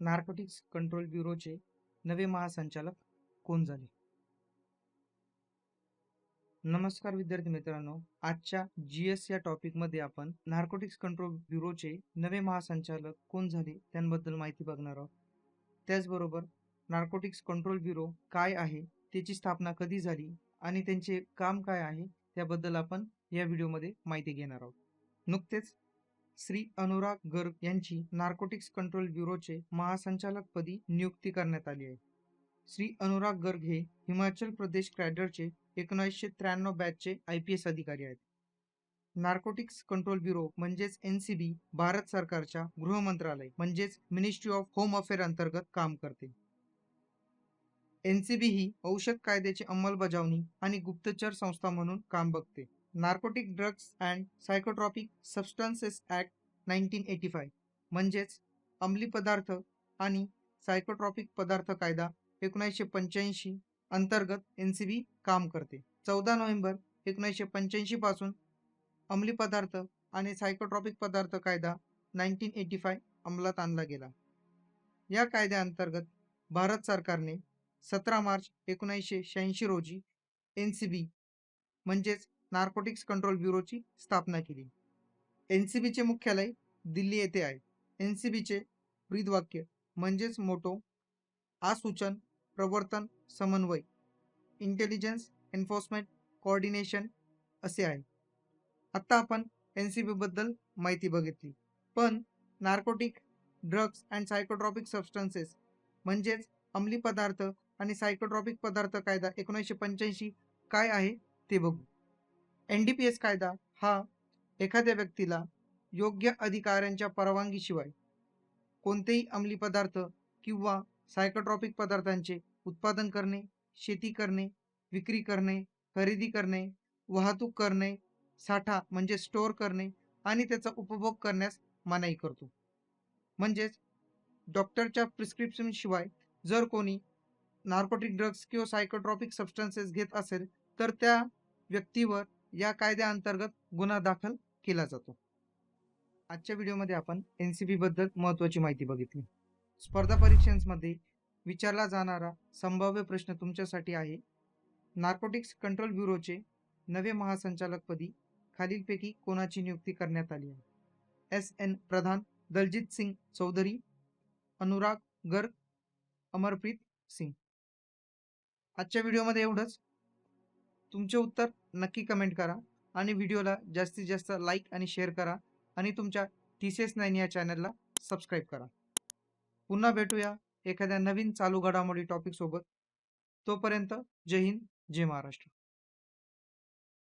Narcotics control ब्युरोचे नवे महासंचालक कोण झाले? नमस्कार विद्यार्थी मित्रांनो आजच्या जी एस या टॉपिकमध्ये आपण नार्कोटिक्स कंट्रोल ब्युरोचे नवे महासंचालक कोण झाले त्यांबद्दल माहिती बघणार आहोत. त्याचबरोबर नार्कोटिक्स कंट्रोल ब्युरो काय आहे त्याची स्थापना कधी झाली आणि त्यांचे काम काय आहे त्याबद्दल आपण या व्हिडिओमध्ये माहिती घेणार आहोत. नुकतेच श्री अनुराग गर्ग यांची नार्कोटिक्स कंट्रोल ब्युरोचे महासंचालकपदी नियुक्ती करण्यात आली आहे. श्री अनुराग गर्ग हे हिमाचल प्रदेश क्रॅडरचे एकोणीसशे त्र्याण्णव बॅचचे आय पी एस अधिकारी आहेत. नार्कोटिक्स कंट्रोल ब्युरो म्हणजेच एन सी बी भारत सरकारच्या गृह मंत्रालय म्हणजेच मिनिस्ट्री ऑफ होम अफेअर अंतर्गत काम करते. एन सी बी ही औषध कायद्याची अंमलबजावणी आणि गुप्तचर संस्था म्हणून काम बघते. Narcotic drugs and psychotropic substances act nineteen eighty five म्हणजेच अंमली पदार्थ आणि सायकोट्रॉपिक पदार्थ कायदा एकोणीसशे पंच्याऐंशी अंतर्गत एन सी बी काम करते. चौदा नोव्हेंबर एकोणीसशे पंच्याऐंशीपासून अंमली पदार्थ आणि सायकोट्रॉपिक पदार्थ कायदा नाईन्टीन एटी फाय अंमलात आणला गेला. या कायद्याअंतर्गत भारत सरकारने सतरा मार्च एकोणीसशे शहाऐंशी रोजी एन सी बी म्हणजेच नार्कोटिक्स कंट्रोल ब्युरोची स्थापना केली. एन सी बीचे मुख्यालय दिल्ली येथे आहे. एन सी बीचे ब्रीदवाक्य म्हणजेच मोटो आसूचन प्रवर्तन समन्वय इंटेलिजन्स एन्फोर्समेंट कोऑर्डिनेशन असे आहे. आत्ता आपण एन सी बीबद्दल माहिती बघितली. पण narcotic drugs and psychotropic substances म्हणजेच अंमली पदार्थ आणि सायकोट्रॉपिक पदार्थ कायदा एकोणीसशे पंच्याऐंशी काय आहे ते बघू. एन डी पी एस कायदा हा एखाद्या व्यक्तीला योग्य अधिकाऱ्यांच्या परवानगीशिवाय कोणतेही अंमली पदार्थ किंवा सायकोट्रॉपिक पदार्थांचे उत्पादन करणे शेती करणे विक्री करणे खरेदी करणे वाहतूक करणे साठा म्हणजे स्टोअर करणे आणि त्याचा उपभोग करण्यास मनाई करतो. म्हणजेच डॉक्टरच्या प्रिस्क्रिप्शनशिवाय जर कोणी नार्कोटिक ड्रग्स किंवा सायकोट्रॉपिक सबस्टन्सेस घेत असेल तर त्या व्यक्तीवर या कायद्याअंतर्गत गुन्हा दाखल केला जातो. आजच्या व्हिडिओमध्ये आपण एन सी बद्दल महत्त्वाची माहिती बघितली. स्पर्धा परीक्षांमध्ये विचारला जाणारा संभाव्य प्रश्न तुमच्यासाठी आहे. नार्कोटिक्स कंट्रोल ब्युरोचे नवे महासंचालकपदी खालीलपैकी कोणाची नियुक्ती करण्यात आली आहे? S N Pradhan Daljit Singh Chaudhary Anurag Garg Amarpreet Singh. आजच्या व्हिडिओमध्ये एवढंच. तुमचे उत्तर नक्की कमेंट करा आणि व्हिडिओला जास्तीत जास्त लाईक आणि शेअर करा आणि तुमच्या टीसीएस नाईन या चॅनलला सबस्क्राईब करा. पुन्हा भेटूया एखाद्या नवीन चालू घडामोडी टॉपिक सोबत. तोपर्यंत जय हिंद जय महाराष्ट्र.